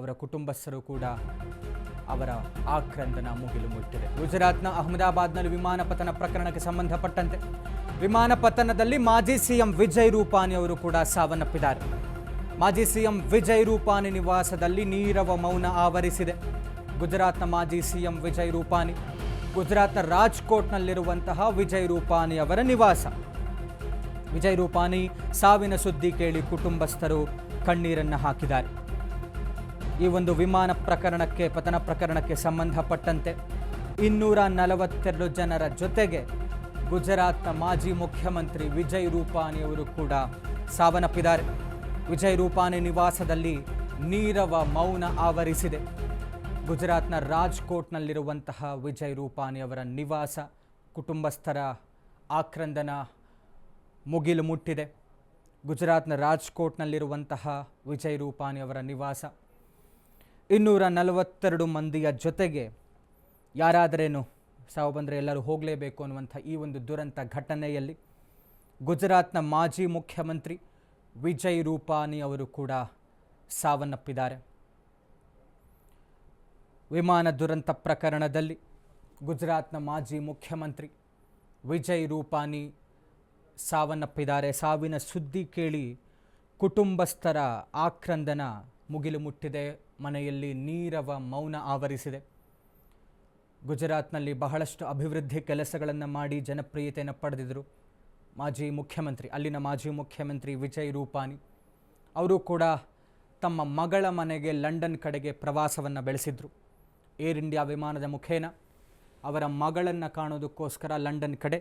ಅವರ ಕುಟುಂಬಸ್ಥರು ಕೂಡ ಅವರ ಆಕ್ರಂದನ ಮುಗಿಲು ಮುಟ್ಟಿದೆ ಗುಜರಾತ್ನ ಅಹಮದಾಬಾದ್ನಲ್ಲಿ ವಿಮಾನ ಪತನ ಪ್ರಕರಣಕ್ಕೆ ಸಂಬಂಧಪಟ್ಟಂತೆ ವಿಮಾನ ಪತನದಲ್ಲಿ ಮಾಜಿ ಸಿಎಂ ವಿಜಯ್ ರೂಪಾನಿ ಅವರು ಕೂಡ ಸಾವನ್ನಪ್ಪಿದ್ದಾರೆ. ಮಾಜಿ ಸಿಎಂ ವಿಜಯ್ ರೂಪಾನಿ ನಿವಾಸದಲ್ಲಿ ನೀರವ ಮೌನ ಆವರಿಸಿದೆ. ಗುಜರಾತ್ನ ಮಾಜಿ ಸಿಎಂ ವಿಜಯ್ ರೂಪಾನಿ, ಗುಜರಾತ್ನ ರಾಜ್ಕೋಟ್ನಲ್ಲಿರುವಂತಹ ವಿಜಯ್ ರೂಪಾನಿ ಅವರ ನಿವಾಸ. ವಿಜಯ್ ರೂಪಾನಿ ಸಾವಿನ ಸುದ್ದಿ ಕೇಳಿ ಕುಟುಂಬಸ್ಥರು ಕಣ್ಣೀರನ್ನು ಹಾಕಿದ್ದಾರೆ. ಈ ಒಂದು ವಿಮಾನ ಪ್ರಕರಣಕ್ಕೆ, ಪತನ ಪ್ರಕರಣಕ್ಕೆ ಸಂಬಂಧಪಟ್ಟಂತೆ ಇನ್ನೂರ ನಲವತ್ತೆರಡು ಜನರ ಜೊತೆಗೆ ಗುಜರಾತ್ನ ಮಾಜಿ ಮುಖ್ಯಮಂತ್ರಿ ವಿಜಯ್ ರೂಪಾನಿಯವರು ಕೂಡ ಸಾವನ್ನಪ್ಪಿದ್ದಾರೆ. ವಿಜಯ್ ರೂಪಾನಿ ನಿವಾಸದಲ್ಲಿ ನೀರವ ಮೌನ ಆವರಿಸಿದೆ. ಗುಜರಾತ್ನ ರಾಜ್ಕೋಟ್ನಲ್ಲಿರುವಂತಹ ವಿಜಯ್ ರೂಪಾನಿ ಅವರ ನಿವಾಸ ಕುಟುಂಬಸ್ಥರ ಆಕ್ರಂದನ ಮುಗಿಲು ಮುಟ್ಟಿದೆ. ಗುಜರಾತ್ನ ರಾಜ್ಕೋಟ್ನಲ್ಲಿರುವಂತಹ ವಿಜಯ್ ರೂಪಾನಿ ಅವರ ನಿವಾಸ ಇನ್ನೂರ ನಲವತ್ತೆರಡು ಮಂದಿಯ ಜೊತೆಗೆ ಯಾರಾದರೇನು ಸಾವು ಬಂದರೆ ಎಲ್ಲರೂ ಹೋಗಲೇಬೇಕು ಅನ್ನುವಂಥ ಈ ಒಂದು ದುರಂತ ಘಟನೆಯಲ್ಲಿ ಗುಜರಾತ್ನ ಮಾಜಿ ಮುಖ್ಯಮಂತ್ರಿ ವಿಜಯ್ ರೂಪಾನಿ ಅವರು ಕೂಡ ಸಾವನ್ನಪ್ಪಿದ್ದಾರೆ. ವಿಮಾನ ದುರಂತ ಪ್ರಕರಣದಲ್ಲಿ ಗುಜರಾತ್ನ ಮಾಜಿ ಮುಖ್ಯಮಂತ್ರಿ ವಿಜಯ್ ರೂಪಾನಿ ಸಾವನ್ನಪ್ಪಿದ್ದಾರೆ. ಸಾವಿನ ಸುದ್ದಿ ಕೇಳಿ ಕುಟುಂಬಸ್ಥರ ಆಕ್ರಂದನ ಮುಗಿಲು ಮುಟ್ಟಿದೆ. ಮನೆಯಲ್ಲಿ ನೀರವ ಮೌನ ಆವರಿಸಿದೆ. ಗುಜರಾತ್ನಲ್ಲಿ ಬಹಳಷ್ಟು ಅಭಿವೃದ್ಧಿ ಕೆಲಸಗಳನ್ನು ಮಾಡಿ ಜನಪ್ರಿಯತೆಯನ್ನು ಪಡೆದಿದ್ದರು ಮಾಜಿ ಮುಖ್ಯಮಂತ್ರಿ, ಅಲ್ಲಿನ ಮಾಜಿ ಮುಖ್ಯಮಂತ್ರಿ ವಿಜಯ್ ರೂಪಾನಿ. ಅವರು ಕೂಡ ತಮ್ಮ ಮಗಳ ಮನೆಗೆ ಲಂಡನ್ ಕಡೆಗೆ ಪ್ರವಾಸವನ್ನು ಬೆಳೆಸಿದ್ರು. ಏರ್ ಇಂಡಿಯಾ ವಿಮಾನದ ಮುಖೇನ ಅವರ ಮಗಳನ್ನು ಕಾಣೋದಕ್ಕೋಸ್ಕರ ಲಂಡನ್ ಕಡೆ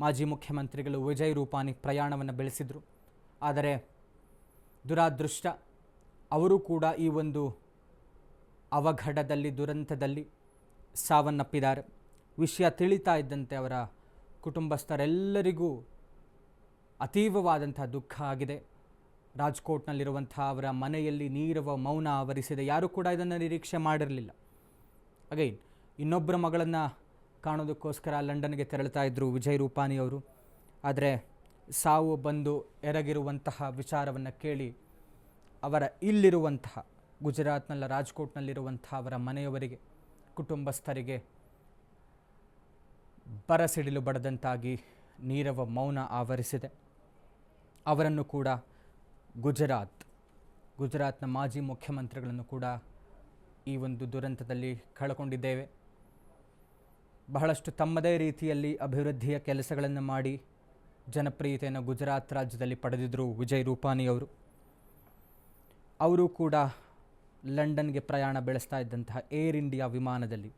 ಮಾಜಿ ಮುಖ್ಯಮಂತ್ರಿಗಳು ವಿಜಯ್ ರೂಪಾನಿ ಪ್ರಯಾಣವನ್ನು ಬೆಳೆಸಿದರು. ಆದರೆ ದುರಾದೃಷ್ಟ, ಅವರು ಕೂಡ ಈ ಒಂದು ಅವಘಡದಲ್ಲಿ, ದುರಂತದಲ್ಲಿ ಸಾವನ್ನಪ್ಪಿದ್ದಾರೆ. ವಿಷಯ ತಿಳಿತಾ ಇದ್ದಂತೆ ಅವರ ಕುಟುಂಬಸ್ಥರೆಲ್ಲರಿಗೂ ಅತೀವವಾದಂಥ ದುಃಖ ಆಗಿದೆ. ರಾಜ್ಕೋಟ್ನಲ್ಲಿರುವಂಥ ಅವರ ಮನೆಯಲ್ಲಿ ನೀರವ ಮೌನ ಆವರಿಸಿದೆ. ಯಾರೂ ಕೂಡ ಇದನ್ನು ನಿರೀಕ್ಷೆ ಮಾಡಿರಲಿಲ್ಲ. ಅಗೈನ್ ಇನ್ನೊಬ್ಬರ ಮಗಳನ್ನು ಕಾಣೋದಕ್ಕೋಸ್ಕರ ಲಂಡನ್ಗೆ ತೆರಳುತ್ತಾ ಇದ್ದರು ವಿಜಯ್ ರೂಪಾನಿ ಅವರು. ಆದರೆ ಸಾವು ಬಂದು ಎರಗಿರುವಂತಹ ವಿಚಾರವನ್ನು ಕೇಳಿ ಅವರ ಇಲ್ಲಿರುವಂತಹ ಗುಜರಾತ್ನಲ್ಲ ರಾಜ್ಕೋಟ್ನಲ್ಲಿರುವಂಥ ಅವರ ಮನೆಯವರಿಗೆ, ಕುಟುಂಬಸ್ಥರಿಗೆ ಬರಸಿಡಿಲು ಬಡದಂತಾಗಿ ನೀರವ ಮೌನ ಆವರಿಸಿದೆ. ಅವರನ್ನು ಕೂಡ ಗುಜರಾತ್, ಗುಜರಾತ್ನ ಮಾಜಿ ಮುಖ್ಯಮಂತ್ರಿಗಳನ್ನು ಕೂಡ ಈ ಒಂದು ದುರಂತದಲ್ಲಿ ಕಳ್ಕೊಂಡಿದ್ದೇವೆ. ಬಹಳಷ್ಟು ತಮ್ಮದೇ ರೀತಿಯಲ್ಲಿ ಅಭಿವೃದ್ಧಿಯ ಕೆಲಸಗಳನ್ನು ಮಾಡಿ ಜನಪ್ರಿಯತೆಯನ್ನು ಗುಜರಾತ್ ರಾಜ್ಯದಲ್ಲಿ ಪಡೆದಿದ್ದರು ವಿಜಯ್ ರೂಪಾನಿ ಅವರು ಅವರು ಕೂಡ ಲಂಡನ್ಗೆ ಪ್ರಯಾಣ ಬೆಳೆಸ್ತಾ ಇದ್ದಂತಹ ಏರ್ ಇಂಡಿಯಾ ವಿಮಾನದಲ್ಲಿ,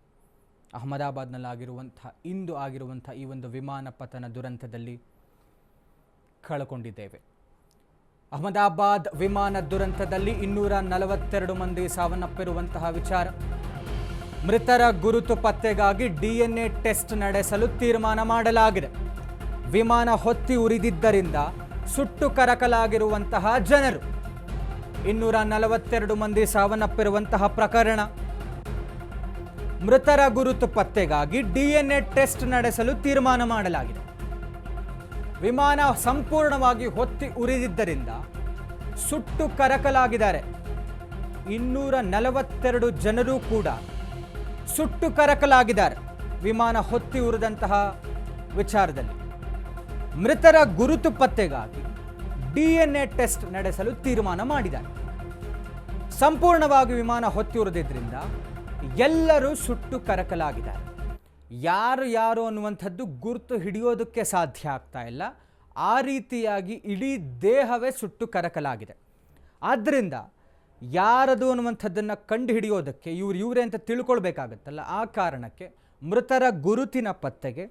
ಅಹಮದಾಬಾದ್ನಲ್ಲಾಗಿರುವಂತಹ, ಇಂದು ಆಗಿರುವಂಥ ಈ ಒಂದು ವಿಮಾನ ಪತನ ದುರಂತದಲ್ಲಿ ಕಳಕೊಂಡಿದ್ದೇವೆ. ಅಹಮದಾಬಾದ್ ವಿಮಾನ ದುರಂತದಲ್ಲಿ ಇನ್ನೂರ ನಲವತ್ತೆರಡು ಮಂದಿ ಸಾವನ್ನಪ್ಪಿರುವಂತಹ ವಿಚಾರ. ಮೃತರ ಗುರುತು ಪತ್ತೆಗಾಗಿ ಡಿಎನ್ಎ ಟೆಸ್ಟ್ ನಡೆಸಲು ತೀರ್ಮಾನ ಮಾಡಲಾಗಿದೆ. ವಿಮಾನ ಹೊತ್ತಿ ಉರಿದಿದ್ದರಿಂದ ಸುಟ್ಟು ಕರಕಲಾಗಿರುವಂತಹ ಜನರು ಇನ್ನೂರ ನಲವತ್ತೆರಡು ಮಂದಿ ಸಾವನ್ನಪ್ಪಿರುವಂತಹ ಪ್ರಕರಣ. ಮೃತರ ಗುರುತು ಪತ್ತೆಗಾಗಿ ಡಿಎನ್ಎ ಟೆಸ್ಟ್ ನಡೆಸಲು ತೀರ್ಮಾನ ಮಾಡಲಾಗಿದೆ. ವಿಮಾನ ಸಂಪೂರ್ಣವಾಗಿ ಹೊತ್ತಿ ಉರಿದಿದ್ದರಿಂದ ಸುಟ್ಟು ಕರಕಲಾಗಿದ್ದಾರೆ. ಇನ್ನೂರ ನಲವತ್ತೆರಡು ಜನರು ಕೂಡ ಸುಟ್ಟು ಕರಕಲಾಗಿದ್ದಾರೆ. ವಿಮಾನ ಹೊತ್ತಿ ಉರಿದಂತಹ ವಿಚಾರದಲ್ಲಿ ಮೃತರ ಗುರುತು ಪತ್ತೆಗಾಗಿ ಡಿಎನ್ಎ ಟೆಸ್ಟ್ ನಡೆಸಲು ತೀರ್ಮಾನ ಮಾಡಿದ್ದಾರೆ ಸಂಪೂರ್ಣವಾಗಿ ವಿಮಾನ ಹೊತ್ತಿರುವುದರಿಂದ ಎಲ್ಲರೂ ಸುಟ್ಟು ಕರಕಲಾಗಿದ್ದಾರೆ. ಯಾರು ಯಾರು ಅನ್ನುವಂಥದ್ದು ಗುರುತು ಹಿಡಿಯೋದಕ್ಕೆ ಸಾಧ್ಯ ಆಗ್ತಾ ಇಲ್ಲ. ಆ ರೀತಿಯಾಗಿ ಇಡೀ ದೇಹವೇ ಸುಟ್ಟು ಕರಕಲಾಗಿದೆ. ಆದ್ದರಿಂದ ಯಾರದು ಅನ್ನುವಂಥದ್ದನ್ನು ಕಂಡು ಹಿಡಿಯೋದಕ್ಕೆ ಇವ್ರು ಇವರೇ ಅಂತ ತಿಳ್ಕೊಳ್ಬೇಕಾಗತ್ತಲ್ಲ. ಆ ಕಾರಣಕ್ಕೆ ಮೃತರ ಗುರುತಿನ ಪತ್ತೆಗೆ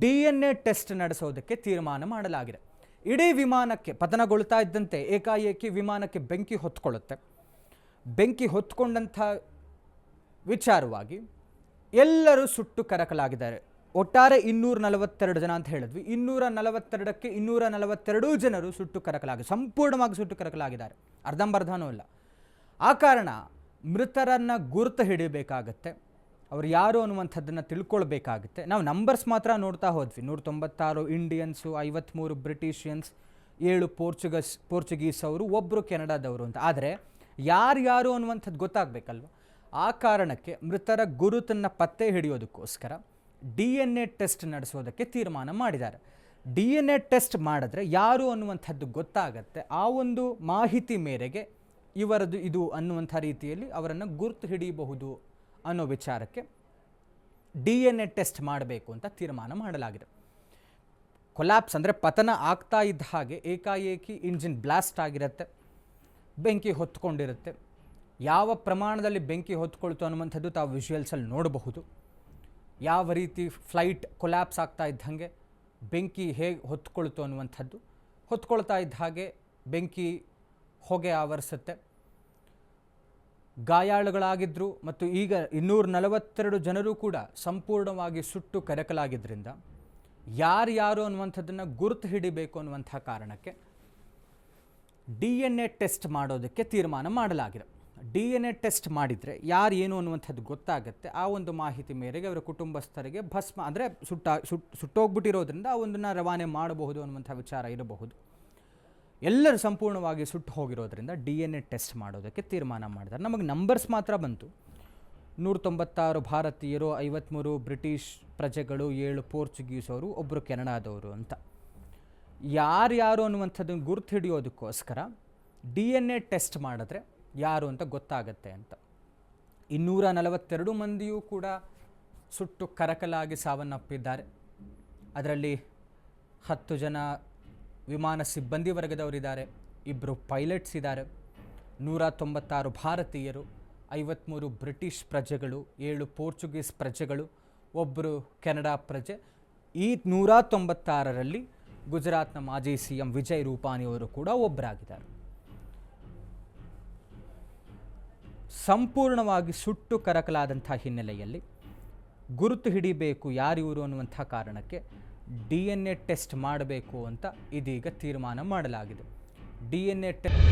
ಡಿ ಎನ್ ಎ ಟೆಸ್ಟ್ ನಡೆಸೋದಕ್ಕೆ ತೀರ್ಮಾನ ಮಾಡಲಾಗಿದೆ. ಇಡೀ ವಿಮಾನಕ್ಕೆ ಪತನಗೊಳ್ತಾ ಇದ್ದಂತೆ ಏಕಾಏಕಿ ವಿಮಾನಕ್ಕೆ ಬೆಂಕಿ ಹೊತ್ಕೊಳ್ಳುತ್ತೆ. ಬೆಂಕಿ ಹೊತ್ಕೊಂಡಂಥ ವಿಚಾರವಾಗಿ ಎಲ್ಲರೂ ಸುಟ್ಟು ಕರಕಲಾಗಿದ್ದಾರೆ. ಒಟ್ಟಾರೆ ಇನ್ನೂರ ನಲವತ್ತೆರಡು ಜನ ಅಂತ ಹೇಳಿದ್ವಿ. ಇನ್ನೂರ ನಲವತ್ತೆರಡಕ್ಕೆ ಇನ್ನೂರ ನಲವತ್ತೆರಡು ಜನರು ಸುಟ್ಟು ಕರಕಲಾಗಿ, ಸಂಪೂರ್ಣವಾಗಿ ಸುಟ್ಟು ಕರಕಲಾಗಿದ್ದಾರೆ. ಅರ್ಧಂಬರ್ಧನೂ ಇಲ್ಲ. ಆ ಕಾರಣ ಮೃತರನ್ನು ಗುರುತು ಹಿಡಿಬೇಕಾಗತ್ತೆ ಅವ್ರು ಯಾರು ಅನ್ನುವಂಥದ್ದನ್ನು ತಿಳ್ಕೊಳ್ಬೇಕಾಗುತ್ತೆ. ನಾವು ನಂಬರ್ಸ್ ಮಾತ್ರ ನೋಡ್ತಾ ಹೋದ್ವಿ. ನೂರ ತೊಂಬತ್ತಾರು ಇಂಡಿಯನ್ಸು ಐವತ್ತ್ಮೂರು ಬ್ರಿಟಿಷಿಯನ್ಸ್ ಏಳು ಪೋರ್ಚುಗಸ್ ಪೋರ್ಚುಗೀಸ್ ಅವರು ಒಬ್ಬರು ಕೆನಡಾದವರು ಅಂತ. ಆದರೆ ಯಾರು ಅನ್ನುವಂಥದ್ದು ಗೊತ್ತಾಗಬೇಕಲ್ವ? ಆ ಕಾರಣಕ್ಕೆ ಮೃತರ ಗುರುತನ್ನು ಪತ್ತೆ ಹಿಡಿಯೋದಕ್ಕೋಸ್ಕರ ಡಿ ಎನ್ ಎ ಟೆಸ್ಟ್ ನಡೆಸೋದಕ್ಕೆ ತೀರ್ಮಾನ ಮಾಡಿದ್ದಾರೆ. ಡಿ ಎನ್ ಎ ಟೆಸ್ಟ್ ಮಾಡಿದ್ರೆ ಯಾರು ಅನ್ನುವಂಥದ್ದು ಗೊತ್ತಾಗತ್ತೆ? ಆ ಒಂದು ಮಾಹಿತಿ ಮೇರೆಗೆ ಇವರದು ಇದು ಅನ್ನುವಂಥ ರೀತಿಯಲ್ಲಿ ಅವರನ್ನು ಗುರುತು ಹಿಡಿಯಬಹುದು ಅನ್ನೋ ವಿಚಾರಕ್ಕೆ ಡಿ ಎನ್ ಎ ಟೆಸ್ಟ್ ಮಾಡಬೇಕು ಅಂತ ತೀರ್ಮಾನ ಮಾಡಲಾಗಿದೆ. ಕೊಲ್ಯಾಪ್ಸ್ ಅಂದರೆ ಪತನ ಆಗ್ತಾ ಇದ್ದ ಹಾಗೆ ಏಕಾಏಕಿ ಇಂಜಿನ್ ಬ್ಲಾಸ್ಟ್ ಆಗಿರುತ್ತೆ, ಬೆಂಕಿ ಹೊತ್ಕೊಂಡಿರುತ್ತೆ. ಯಾವ ಪ್ರಮಾಣದಲ್ಲಿ ಬೆಂಕಿ ಹೊತ್ಕೊಳ್ತು ಅನ್ನುವಂಥದ್ದು ತಾವು ವಿಜುವಲ್ಸಲ್ಲಿ ನೋಡಬಹುದು. ಯಾವ ರೀತಿ ಫ್ಲೈಟ್ ಕೊಲ್ಯಾಪ್ಸ್ ಆಗ್ತಾ ಇದ್ದಂಗೆ ಬೆಂಕಿ ಹೇಗೆ ಹೊತ್ಕೊಳ್ತು ಅನ್ನುವಂಥದ್ದು, ಹೊತ್ಕೊಳ್ತಾ ಇದ್ದ ಹಾಗೆ ಬೆಂಕಿ ಹೊಗೆ ಆವರಿಸುತ್ತೆ. ಗಾಯಾಳುಗಳಾಗಿದ್ದರು ಮತ್ತು ಈಗ ಇನ್ನೂರ ನಲವತ್ತೆರಡು ಜನರು ಕೂಡ ಸಂಪೂರ್ಣವಾಗಿ ಸುಟ್ಟು ಕರಕಲಾಗಿದ್ದರಿಂದ ಯಾರ್ಯಾರು ಅನ್ನುವಂಥದ್ದನ್ನು ಗುರುತು ಹಿಡಿಬೇಕು ಅನ್ನುವಂಥ ಕಾರಣಕ್ಕೆ ಡಿ ಎನ್ ಎ ಟೆಸ್ಟ್ ಮಾಡೋದಕ್ಕೆ ತೀರ್ಮಾನ ಮಾಡಲಾಗಿದೆ. ಡಿ ಎನ್ ಎ ಟೆಸ್ಟ್ ಮಾಡಿದರೆ ಯಾರು ಏನು ಅನ್ನುವಂಥದ್ದು ಗೊತ್ತಾಗುತ್ತೆ. ಆ ಒಂದು ಮಾಹಿತಿ ಮೇರೆಗೆ ಅವರ ಕುಟುಂಬಸ್ಥರಿಗೆ ಭಸ್ಮ ಅಂದರೆ ಸುಟ್ಟ ಸುಟ್ಟು ಸುಟ್ಟೋಗ್ಬಿಟ್ಟಿರೋದ್ರಿಂದ ಆ ಒಂದನ್ನು ರವಾನೆ ಮಾಡಬಹುದು ಅನ್ನುವಂಥ ವಿಚಾರ ಇರಬಹುದು. ಎಲ್ಲರೂ ಸಂಪೂರ್ಣವಾಗಿ ಸುಟ್ಟು ಹೋಗಿರೋದ್ರಿಂದ ಡಿ ಎನ್ ಎ ಟೆಸ್ಟ್ ಮಾಡೋದಕ್ಕೆ ತೀರ್ಮಾನ ಮಾಡಿದ್ದಾರೆ. ನಮಗೆ ನಂಬರ್ಸ್ ಮಾತ್ರ ಬಂತು. ನೂರ ತೊಂಬತ್ತಾರು ಭಾರತೀಯರು ಐವತ್ತ್ಮೂರು ಬ್ರಿಟಿಷ್ ಪ್ರಜೆಗಳು, ಏಳು ಪೋರ್ಚುಗೀಸವರು ಒಬ್ಬರು ಕೆನಡಾದವರು ಅಂತ. ಯಾರ್ಯಾರು ಅನ್ನುವಂಥದ್ದನ್ನು ಗುರುತು ಹಿಡಿಯೋದಕ್ಕೋಸ್ಕರ ಡಿ ಎನ್ ಎ ಟೆಸ್ಟ್ ಮಾಡಿದ್ರೆ ಯಾರು ಅಂತ ಗೊತ್ತಾಗತ್ತೆ ಅಂತ. ಇನ್ನೂರ ನಲವತ್ತೆರಡು ಮಂದಿಯೂ ಕೂಡ ಸುಟ್ಟು ಕರಕಲಾಗಿ ಸಾವನ್ನಪ್ಪಿದ್ದಾರೆ. ಅದರಲ್ಲಿ ಹತ್ತು ಜನ ವಿಮಾನ ಸಿಬ್ಬಂದಿ ವರ್ಗದವರಿದ್ದಾರೆ ಇಬ್ಬರು ಪೈಲಟ್ಸ್ ಇದ್ದಾರೆ. ನೂರ ತೊಂಬತ್ತಾರು ಭಾರತೀಯರು ಐವತ್ತ್ಮೂರು ಬ್ರಿಟಿಷ್ ಪ್ರಜೆಗಳು, ಏಳು ಪೋರ್ಚುಗೀಸ್ ಪ್ರಜೆಗಳು ಒಬ್ಬರು ಕೆನಡಾ ಪ್ರಜೆ. ಈ ನೂರ ತೊಂಬತ್ತಾರರಲ್ಲಿ ಗುಜರಾತ್ನ ಮಾಜಿ ಸಿ ಎಂ ವಿಜಯ್ ರೂಪಾನಿಯವರು ಕೂಡ ಒಬ್ಬರಾಗಿದ್ದಾರೆ ಸಂಪೂರ್ಣವಾಗಿ ಸುಟ್ಟು ಕರಕಲಾದಂಥ ಹಿನ್ನೆಲೆಯಲ್ಲಿ ಗುರುತು ಹಿಡಿಬೇಕು ಯಾರಿವರು ಅನ್ನುವಂಥ ಕಾರಣಕ್ಕೆ ಡಿ ಎನ್ ಎ ಟೆಸ್ಟ್ ಮಾಡಬೇಕು ಅಂತ ಇದೀಗ ತೀರ್ಮಾನ ಮಾಡಲಾಗಿದೆ. D N A test